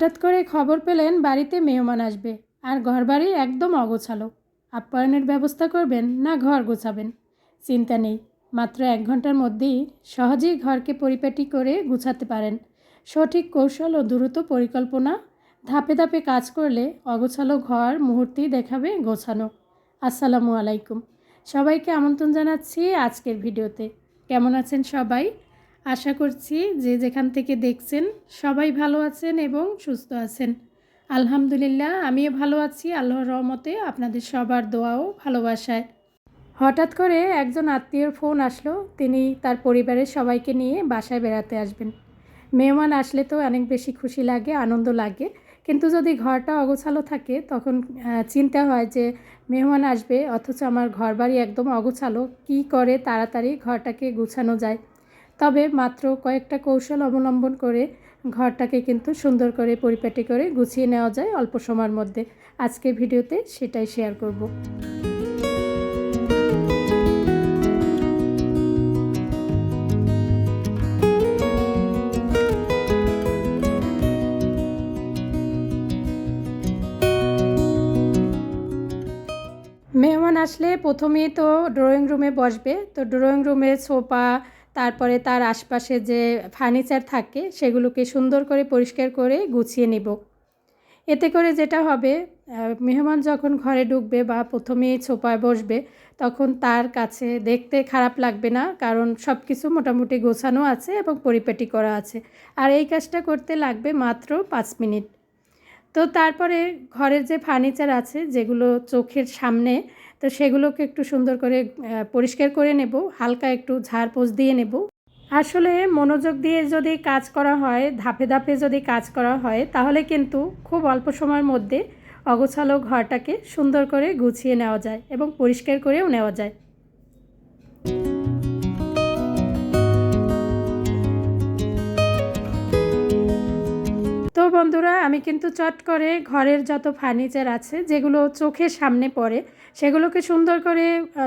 হঠাৎ করে খবর পেলেন বাড়িতে মেহমান আসবে আর ঘরবাড়ি একদম অগোছালো। আপ্যায়নের ব্যবস্থা করবেন না ঘর গোছাবেন? চিন্তা নেই, মাত্র এক ঘণ্টার মধ্যেই সহজেই ঘরকে পরিপাটি করে গুছাতে পারেন। সঠিক কৌশল ও দ্রুত পরিকল্পনা, ধাপে ধাপে কাজ করলে অগোছালো ঘর মুহূর্তেই দেখাবে গোছানো। আসসালামু আলাইকুম। সবাইকে আমন্ত্রণ জানাচ্ছি আজকের ভিডিওতে। কেমন আছেন সবাই? আশা করছি যে যেখান থেকে দেখছেন সবাই ভালো আছেন এবং সুস্থ আছেন। আলহামদুলিল্লাহ, আমিও ভালো আছি। আল্লাহর রহমতে আপনাদের সবার দোয়াও ভালোবাসায়। হঠাৎ করে একজন আত্মীয়র ফোন আসলো। তিনি তার পরিবারের সবাইকে নিয়ে বাসায় বেড়াতে আসবেন। মেহমান আসলে তো অনেক বেশি খুশি লাগে, আনন্দ লাগে। কিন্তু যদি ঘরটা অগোছালো থাকে, তখন চিন্তা হয় যে মেহমান আসবে, অথচ আমার ঘর বাড়ি একদম অগোছালো। কী করে তাড়াতাড়ি ঘরটাকে গুছানো যায়? তবে মাত্র কয়েকটা কৌশল অবলম্বন করে ঘরটাকে কিন্তু সুন্দর করে পরিপাটি করে গুছিয়ে নেওয়া যায় অল্প সময়ের মধ্যে। আজকে ভিডিওতে সেটাই শেয়ার করব। মেহমান আসলে প্রথমেই তো ড্রয়িং রুমে বসবে। তো ড্রয়িং রুমে সোফা তারপরে তার আশপাশে যে ফার্নিচার থাকে, সেগুলোকে সুন্দর করে পরিষ্কার করে গুছিয়ে নেব। এতে করে যেটা হবে মেহমান যখন ঘরে ঢুকবে বা প্রথমেই ছোপায় বসবে, তখন তার কাছে দেখতে খারাপ লাগবে না, কারণ সব কিছু মোটামুটি গোছানো আছে এবং পরিপাটি করা আছে। আর এই কাজটা করতে লাগবে মাত্র পাঁচ মিনিট। তো তারপরে ঘরের যে ফার্নিচার আছে, যেগুলো চোখের সামনে তো সেগুলোকে একটু সুন্দর করে পরিষ্কার করে নেব, হালকা একটু ঝাড়পোছ দিয়ে নেব। আসলে মনোযোগ দিয়ে যদি কাজ করা হয়, ধাপে ধাপে যদি কাজ করা হয়, তাহলে কিন্তু খুব অল্প সময়ের মধ্যে অগোছালো ঘরটাকে সুন্দর করে গুছিয়ে নেওয়া যায় এবং পরিষ্কার করেও নেওয়া যায়। তো বন্ধুরা, আমি কিন্তু চট করে ঘরের যত ফার্নিচার আছে, যেগুলো চোখের সামনে পড়ে, সেগুলোকে সুন্দর করে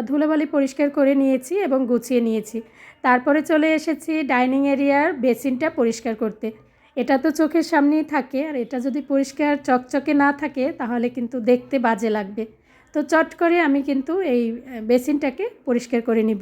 ধুলোবালি পরিষ্কার করে নিয়েছি এবং গুছিয়ে নিয়েছি। তারপরে চলে এসেছি ডাইনিং এরিয়ার বেসিনটা পরিষ্কার করতে। এটা তো চোখের সামনেই থাকে, আর এটা যদি পরিষ্কার চকচকে না থাকে, তাহলে কিন্তু দেখতে বাজে লাগবে। তো চট করে আমি কিন্তু এই বেসিনটাকে পরিষ্কার করে নিব।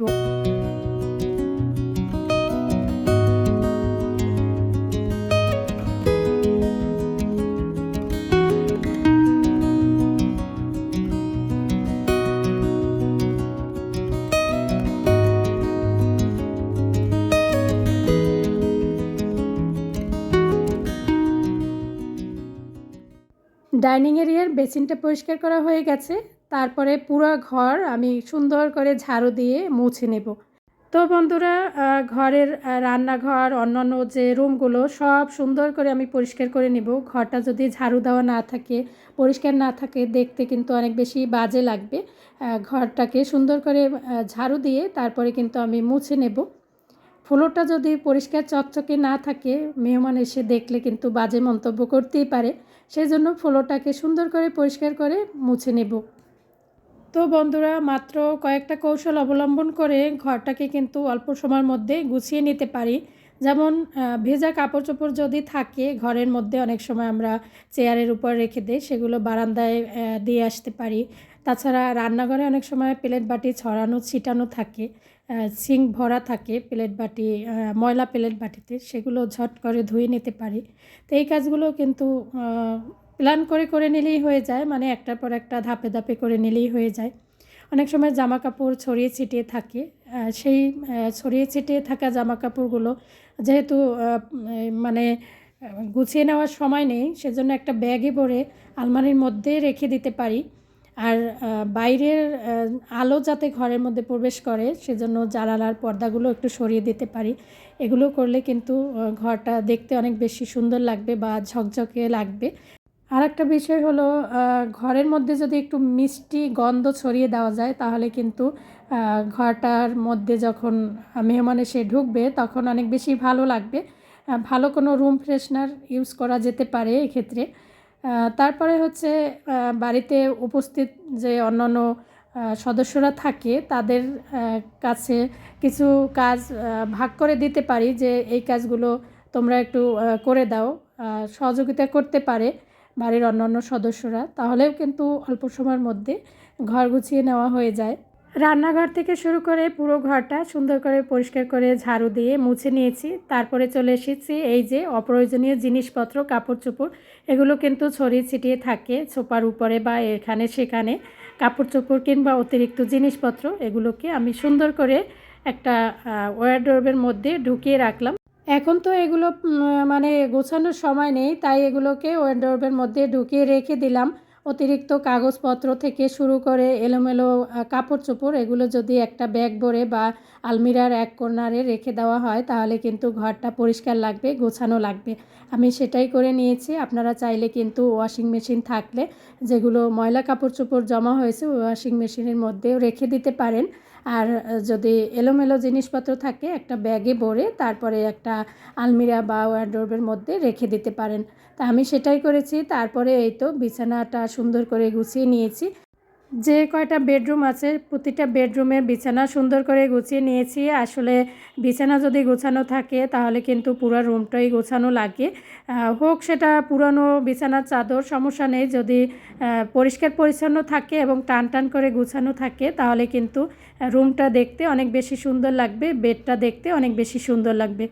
ডাইনিং এরিয়ার বেসিনটা পরিষ্কার করা হয়ে গেছে। তারপরে পুরো ঘর আমি সুন্দর করে ঝাড়ু দিয়ে মুছে নেব। তো বন্ধুরা ঘরের রান্নাঘর, অন্যান্য যে রুমগুলো সব সুন্দর করে আমি পরিষ্কার করে নেব। ঘরটা যদি ঝাড়ু দেওয়া না থাকে, পরিষ্কার না থাকে, দেখতে কিন্তু অনেক বেশি বাজে লাগবে। ঘরটাকে সুন্দর করে ঝাড়ু দিয়ে তারপরে কিন্তু আমি মুছে নেব। ফ্লোরটা যদি পরিষ্কার চকচকে না থাকে, মেহমান এসে দেখলে কিন্তু বাজে মন্তব্য করতেই পারে। সেই জন্য ফ্লোরটাকে সুন্দর করে পরিষ্কার করে মুছে নেব। তো বন্ধুরা, মাত্র কয়েকটা কৌশল অবলম্বন করে ঘরটাকে কিন্তু অল্প সময়ের মধ্যে গুছিয়ে নিতে পারি। যেমন ভেজা কাপড় চোপড় যদি থাকে, ঘরের মধ্যে অনেক সময় আমরা চেয়ারের উপর রেখে দিই, সেগুলো বারান্দায় দিয়ে আসতে পারি। তাছাড়া রান্নাঘরে অনেক সময় প্লেট বাটি ছড়ানো, ছিটানো থাকে। সিঙ্ক ভরা থাকে প্লেট বাটি ময়লা প্লেট বাটিতে, সেগুলো ঝট করে ধুয়ে নিতে পারি। তো এই কাজগুলো কিন্তু প্ল্যান করে করে নিলেই হয়ে যায় মানে একটার পর একটা ধাপে ধাপে করে নিলেই হয়ে যায়। অনেক সময় জামা কাপড় ছড়িয়ে ছিটিয়ে থাকে সেই ছড়িয়ে ছিটিয়ে থাকা জামা কাপড়গুলো যেহেতু মানে গুছিয়ে নেওয়ার সময় নেই, সেজন্য একটা ব্যাগে ভরে আলমারির মধ্যে রেখে দিতে পারি। আর বাইরের আলো যাতে ঘরের মধ্যে প্রবেশ করে, সেজন্য জানালার পর্দাগুলো একটু সরিয়ে দিতে পারি। এগুলো করলে কিন্তু ঘরটা দেখতে অনেক বেশি সুন্দর লাগবে বা ঝকঝকে লাগবে। আর একটা বিষয় হলো ঘরের মধ্যে যদি একটু মিষ্টি গন্ধ ছড়িয়ে দেওয়া যায়, তাহলে কিন্তু ঘরটার মধ্যে যখন মেহমান এসে ঢুকবে, তখন অনেক বেশি ভালো লাগবে। ভালো কোনো রুম ফ্রেশনার ইউজ করা যেতে পারে এক্ষেত্রে। তারপরে হচ্ছে বাড়িতে উপস্থিত যে অন্যান্য সদস্যরা থাকে, তাদের কাছে কিছু কাজ ভাগ করে দিতে পারি যে এই কাজগুলো তোমরা একটু করে দাও সহযোগিতা করতে পারে বাড়ির অন্যান্য সদস্যরা। তাহলেও কিন্তু অল্প সময়ের মধ্যে ঘর গুছিয়ে নেওয়া হয়ে যায়। রান্নাঘর থেকে শুরু করে পুরো ঘরটা সুন্দর করে পরিষ্কার করে ঝাড়ু দিয়ে মুছে নিয়েছি। তারপরে চলে এসেছি এই যে অপ্রয়োজনীয় জিনিসপত্র কাপড় চোপড় এগুলো কিন্তু ছড়িয়ে ছিটিয়ে থাকে ছোপার উপরে বা এখানে সেখানে। কাপড় চোপড় কিংবা অতিরিক্ত জিনিসপত্র এগুলোকে আমি সুন্দর করে একটা ওয়ারড্রোবের মধ্যে ঢুকিয়ে রাখলাম। এখন তো এগুলো মানে গোছানোর সময় নেই, তাই এগুলোকে ওয়ারড্রোবের মধ্যে ঢুকিয়ে রেখে দিলাম। অতিরিক্ত কাগজপত্র থেকে শুরু করে এলোমেলো কাপড় চোপড় এগুলো যদি একটা ব্যাগ ভরে বা আলমিরার এক কর্নারে রেখে দেওয়া হয়, তাহলে কিন্তু ঘরটা পরিষ্কার লাগবে, গোছানো লাগবে। আমি সেটাই করে নিয়েছি। আপনারা চাইলে কিন্তু ওয়াশিং মেশিন থাকলে যেগুলো ময়লা কাপড় চোপড় জমা হয়েছে ওয়াশিং মেশিনের মধ্যেও রেখে দিতে পারেন। আর যদি এলোমেলো জিনিসপত্র থাকে, একটা ব্যাগে ভরে তারপরে একটা আলমিরা বা ওয়ার্ডরোবের মধ্যে রেখে দিতে পারেন। তা আমি সেটাই করেছি, তারপরে এই তো বিছানাটা সুন্দর করে গুছিয়ে নিয়েছি। যে কয়টা বেডরুম আছে, প্রতিটা বেডরুমের বিছানা সুন্দর করে গুছিয়ে নিয়েছি। আসলে বিছানা যদি গোছানো থাকে, তাহলে কিন্তু পুরো রুমটাই গোছানো লাগে। হোক সেটা পুরনো বিছানার চাদর, সমস্যা নেই। যদি পরিষ্কার পরিচ্ছন্ন থাকে এবং টান টান করে গুছানো থাকে, তাহলে কিন্তু রুমটা দেখতে অনেক বেশি সুন্দর লাগবে, বেডটা দেখতে অনেক বেশি সুন্দর লাগবে।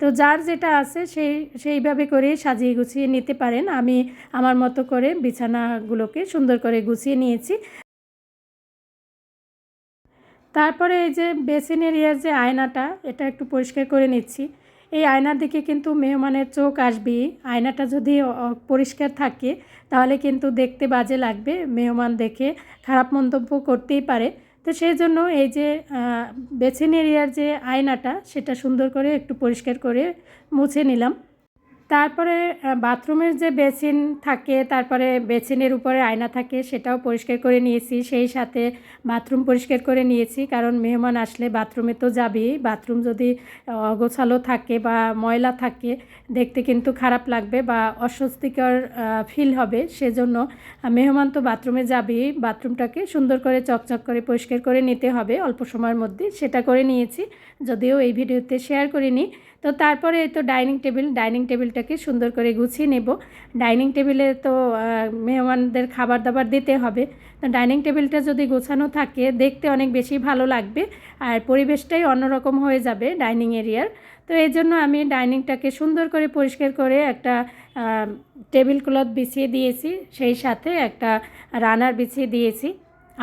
তো যার যেটা আছে, সেই, সেইভাবে করে সাজিয়ে গুছিয়ে নিতে পারেন। আমি আমার মতো করে বিছানাগুলোকে সুন্দর করে গুছিয়ে নিয়েছি। তারপরে এই যে বেসিন এরিয়ার যে আয়নাটা, এটা একটু পরিষ্কার করে নিচ্ছি। এই আয়নার দিকে কিন্তু মেহমানের চোখ আসবেই আয়নাটা যদি পরিষ্কার থাকে, তাহলে কিন্তু দেখতে বাজে লাগবে, মেহমান দেখে খারাপ মন্তব্য করতেই পারে। তো সেই জন্য এই যে বেসিন এরিয়ার যে আয়নাটা, সেটা সুন্দর করে একটু পরিষ্কার করে মুছে নিলাম। তারপরে বাথরুমের যে বেসিন থাকে, তারপরে বেসিনের উপরে আয়না থাকে, সেটাও পরিষ্কার করে নিয়েছি। সেই সাথে বাথরুম পরিষ্কার করে নিয়েছি, কারণ মেহমান আসলে বাথরুমে তো যাবেই। বাথরুম যদি অগোছালো থাকে বা ময়লা থাকে, দেখতে কিন্তু খারাপ লাগবে বা অস্বস্তিকর ফিল হবে। সেজন্য মেহমান তো বাথরুমে যাবেই। বাথরুমটাকে সুন্দর করে চকচক করে পরিষ্কার করে নিতে হবে। অল্প সময়ের মধ্যে সেটা করে নিয়েছি। যদিও এই ভিডিওতে শেয়ার করিনি। তো তারপরে তো ডাইনিং টেবিল, ডাইনিং টেবিলটাকে সুন্দর করে গুছিয়ে নেব। ডাইনিং টেবিলে তো মেহমানদের খাবার দাবার দিতে হবে। তো ডাইনিং টেবিলটা যদি গোছানো থাকে, দেখতে অনেক বেশি ভালো লাগবে আর পরিবেশটাই অন্যরকম হয়ে যাবে ডাইনিং এরিয়ার। তো এই জন্য আমি ডাইনিংটাকে সুন্দর করে পরিষ্কার করে একটা টেবিল ক্লথ বিছিয়ে দিয়েছি। সেই সাথে একটা রানার বিছিয়ে দিয়েছি।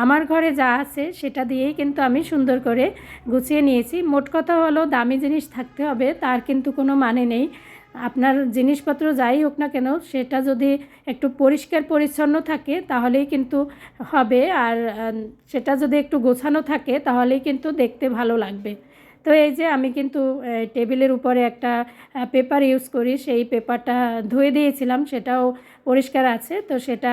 আমার ঘরে যা আছে সেটা দিয়েই কিন্তু আমি সুন্দর করে গুছিয়ে নিয়েছি। মোট কথা হলো দামি জিনিস থাকতে হবে, তার কিন্তু কোনো মানে নেই। আপনার জিনিসপত্র যাই হোক না কেন, সেটা যদি একটু পরিষ্কার পরিচ্ছন্ন থাকে তাহলেই কিন্তু হবে, আর সেটা যদি একটু গোছানো থাকে তাহলেই কিন্তু দেখতে ভালো লাগবে। তো এই যে আমি কিন্তু টেবিলের উপরে একটা পেপার ইউজ করি, সেই পেপারটা ধুয়ে দিয়েছিলাম, সেটাও পরিষ্কার আছে, তো সেটা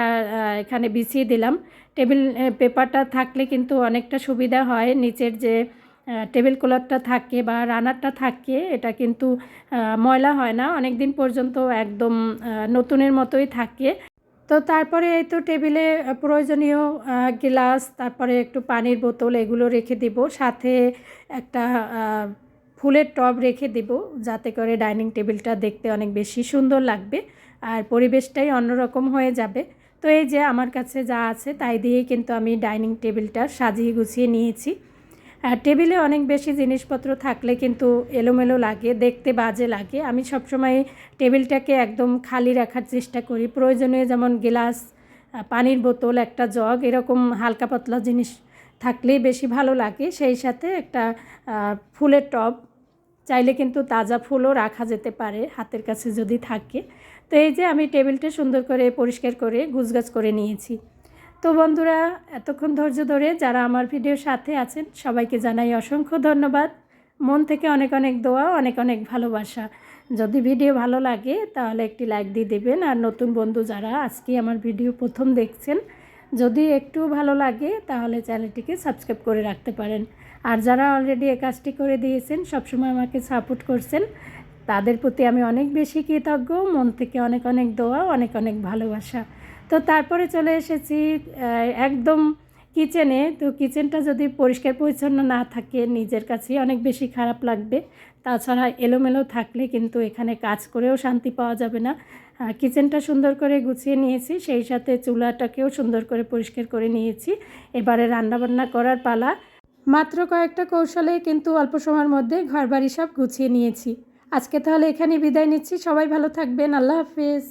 এখানে বিছিয়ে দিলাম। টেবিল পেপারটা থাকলে কিন্তু অনেকটা সুবিধা হয়। নিচের যে টেবিল ক্লথটা থাকে বা রানারটা থাকে, এটা কিন্তু ময়লা হয় না। অনেক দিন পর্যন্ত একদম নতুনের মতোই থাকে। তো তারপরে এই তো টেবিলে প্রয়োজনীয় গ্লাস, তারপরে একটু পানির বোতল এগুলো রেখে দিব। সাথে একটা ফুলের টব রেখে দেব, যাতে করে ডাইনিং টেবিলটা দেখতে অনেক বেশি সুন্দর লাগবে। আর পরিবেশটাই অন্যরকম হয়ে যাবে। তো এই যে আমার কাছে যা আছে তাই দিয়েই কিন্তু আমি ডাইনিং টেবিলটা সাজিয়ে গুছিয়ে নিয়েছি। আর টেবিলে অনেক বেশি জিনিসপত্র থাকলে কিন্তু এলোমেলো লাগে, দেখতে বাজে লাগে। আমি সবসময় টেবিলটাকে একদম খালি রাখার চেষ্টা করি। প্রয়োজনীয় যেমন গ্লাস পানির বোতল, একটা জগ, এরকম হালকা পাতলা জিনিস থাকলেই বেশি ভালো লাগে। সেই সাথে একটা ফুলের টব, চাইলে কিন্তু তাজা ফুলও রাখা যেতে পারে হাতের কাছে যদি থাকে। তো এই যে আমি টেবিলটা সুন্দর করে পরিষ্কার করে গুছগাছ করে নিয়েছি। তো বন্ধুরা, এতক্ষণ ধৈর্য ধরে যারা আমার ভিডিওর সাথে আছেন, সবাইকে জানাই অসংখ্য ধন্যবাদ। মন থেকে অনেক অনেক দোয়া, অনেক অনেক ভালোবাসা। যদি ভিডিও ভালো লাগে, তাহলে একটি লাইক দিয়ে দেবেন। আর নতুন বন্ধু যারা আজকে আমার ভিডিও প্রথম দেখছেন, যদি একটু ভালো লাগে, তাহলে চ্যানেলটিকে সাবস্ক্রাইব করে রাখতে পারেন। আর যারা অলরেডি এ কাজটি করে দিয়েছেন, সবসময় আমাকে সাপোর্ট করছেন। তাদের প্রতি আমি অনেক বেশি কৃতজ্ঞ, মন থেকে অনেক অনেক দোয়া, অনেক অনেক ভালোবাসা। তো তারপরে চলে এসেছি একদম কিচেনে। তো কিচেনটা যদি পরিষ্কার পরিচ্ছন্ন না থাকে, নিজের কাছেই অনেক বেশি খারাপ লাগবে। তাছাড়া এলোমেলো থাকলে কিন্তু এখানে কাজ করেও শান্তি পাওয়া যাবে না। কিচেনটা সুন্দর করে গুছিয়ে নিয়েছি, সেই সাথে চুলাটাকেও সুন্দর করে পরিষ্কার করে নিয়েছি। এবারে রান্নাবান্না করার পালা। মাত্র কয়েকটা কৌশলে কিন্তু অল্প সময়ের মধ্যে ঘরবাড়ি সব গুছিয়ে নিয়েছি। আজকে তাহলে এখানে বিদায় নিচ্ছি। সবাই ভালো থাকবেন। আল্লাহ হাফেজ।